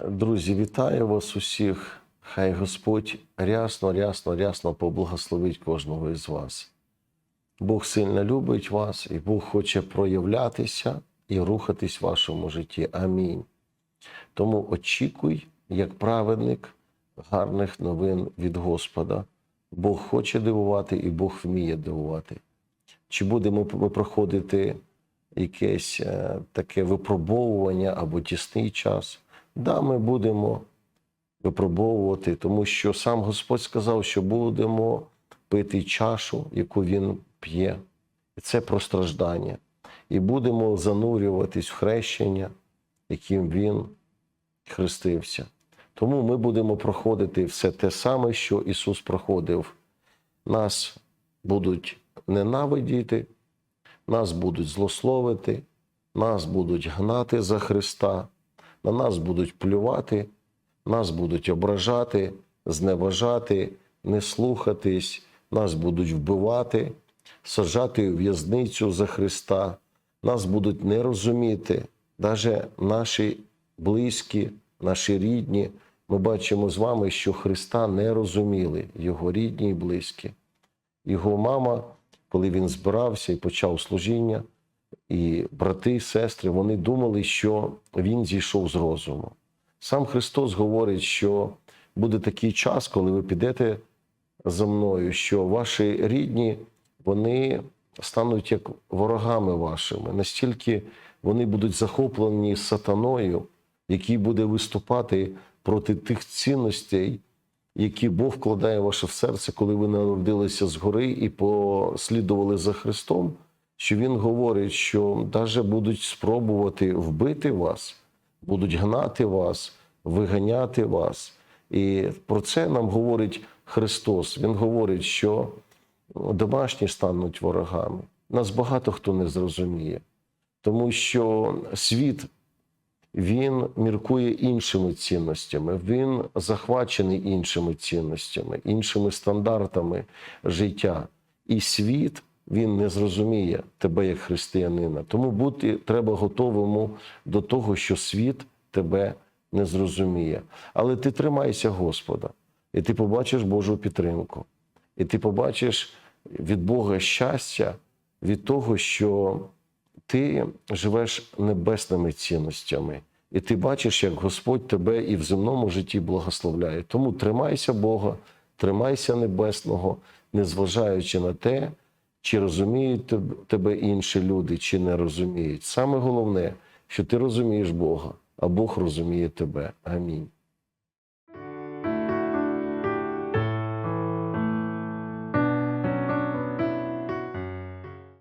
Друзі, вітаю вас усіх. Хай Господь рясно, рясно, рясно поблагословить кожного із вас. Бог сильно любить вас, і Бог хоче проявлятися і рухатись в вашому житті. Амінь. Тому очікуй, як праведник, гарних новин від Господа. Бог хоче дивувати і Бог вміє дивувати. Чи будемо ми проходити якесь е, таке випробовування або тісний час? Да, ми будемо випробовувати, тому що сам Господь сказав, що будемо пити чашу, яку Він п'є. І це про страждання. І будемо занурюватись в хрещення, яким Він хрестився. Тому ми будемо проходити все те саме, що Ісус проходив. Нас будуть ненавидіти, нас будуть злословити, нас будуть гнати за Христа, на нас будуть плювати, нас будуть ображати, зневажати, не слухатись, нас будуть вбивати, саджати у в'язницю за Христа, нас будуть не розуміти, навіть наші близькі, наші рідні. Ми бачимо з вами, що Христа не розуміли, його рідні і близькі. Його мама, коли він збирався і почав служіння, і брати, і сестри, вони думали, що він зійшов з розуму. Сам Христос говорить, що буде такий час, коли ви підете за мною, що ваші рідні вони стануть як ворогами вашими. Настільки вони будуть захоплені сатаною, який буде виступати проти тих цінностей, які Бог вкладає в ваше серце, коли ви народилися згори і послідували за Христом. Що Він говорить, що навіть будуть спробувати вбити вас, будуть гнати вас, виганяти вас. І про це нам говорить Христос. Він говорить, що домашні стануть ворогами. Нас багато хто не зрозуміє, тому що світ він міркує іншими цінностями, він захвачений іншими цінностями, іншими стандартами життя. І світ він не зрозуміє тебе як християнина. Тому бути треба готовому до того, що світ тебе не зрозуміє. Але ти тримайся Господа, і ти побачиш Божу підтримку, і ти побачиш від Бога щастя від того, що ти живеш небесними цінностями, і ти бачиш, як Господь тебе і в земному житті благословляє. Тому тримайся Бога, тримайся небесного, незважаючи на те, чи розуміють теб- тебе інші люди, чи не розуміють. Саме головне, що ти розумієш Бога, а Бог розуміє тебе. Амінь.